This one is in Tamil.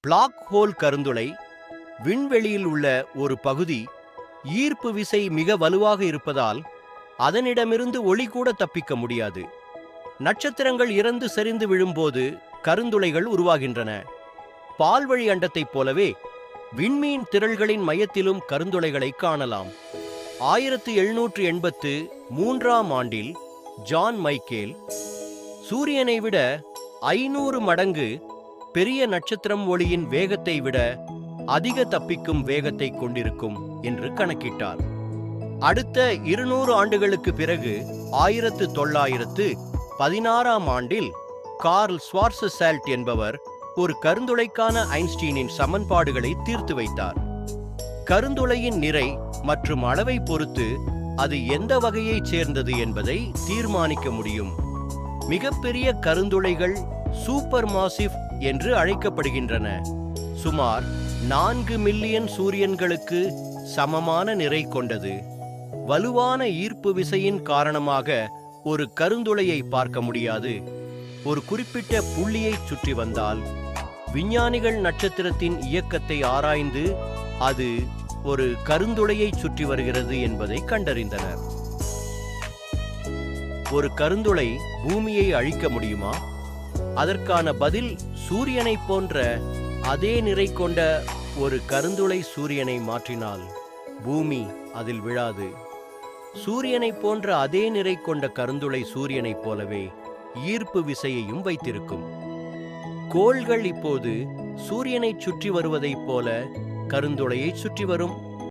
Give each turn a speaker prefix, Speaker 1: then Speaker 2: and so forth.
Speaker 1: பிளாக் ஹோல் கருந்துளை விண்வெளியில் உள்ள ஒரு பகுதி ஈர்ப்பு விசை மிக வலுவாக இருப்பதால் அதனிடமிருந்து ஒளி கூட தப்பிக்க முடியாது. நட்சத்திரங்கள் இறந்து சரிந்து விழும்போது கருந்துளைகள் உருவாகின்றன. பால்வழி அண்டத்தைப் போலவே விண்மீன் திரள்களின் மையத்திலும் கருந்துளைகளை காணலாம். ஆயிரத்து எழுநூற்று எண்பத்து மூன்றாம் ஆண்டில் ஜான் மைக்கேல் சூரியனை விட ஐநூறு மடங்கு பெரிய நட்சத்திரம் ஒளியின் வேகத்தை விட அதிக தப்பிக்கும் வேகத்தை கொண்டிருக்கும் என்று கணக்கிட்டார். அடுத்த இருநூறு ஆண்டுகளுக்கு பிறகு ஆயிரத்து தொள்ளாயிரத்து பதினாறாம் ஆண்டில் கார்ல் ஸ்வார்சசேல்ட் என்பவர் ஒரு கருந்துளைக்கான ஐன்ஸ்டீனின் சமன்பாடுகளை தீர்த்து வைத்தார். கருந்துளையின் நிறை மற்றும் அளவை பொறுத்து அது எந்த வகையைச் சேர்ந்தது என்பதை தீர்மானிக்க முடியும். மிகப்பெரிய கருந்துளைகள் சூப்பர் மாசிவ் என்று அழைக்கப்படுகின்றன. சுமார் நான்கு மில்லியன் சூரியன்களுக்கு சமமான நிறை கொண்டது. வலுவான ஈர்ப்பு விசையின் காரணமாக ஒரு கருந்துளையை பார்க்க முடியாது. ஒரு குறிப்பிட்ட புள்ளியை சுற்றி வந்தால் விஞ்ஞானிகள் நட்சத்திரத்தின் இயக்கத்தை ஆராய்ந்து அது ஒரு கருந்துளையை சுற்றி வருகிறது என்பதை கண்டறிந்தனர். ஒரு கருந்துளை பூமியை அழிக்க முடியுமா? அதற்கான பதில் சூரியனைப் போன்ற அதே நிறை கொண்ட ஒரு கருந்துளை சூரியனை மாற்றினால் பூமி அதில் விழாது. சூரியனைப் போன்ற அதே நிறை கொண்ட கருந்துளை சூரியனைப் போலவே ஈர்ப்பு விசையையும் வைத்திருக்கும். கோள்கள் இப்போது சூரியனைச் சுற்றி வருவதைப் போல கருந்துளையைச் சுற்றி வரும்.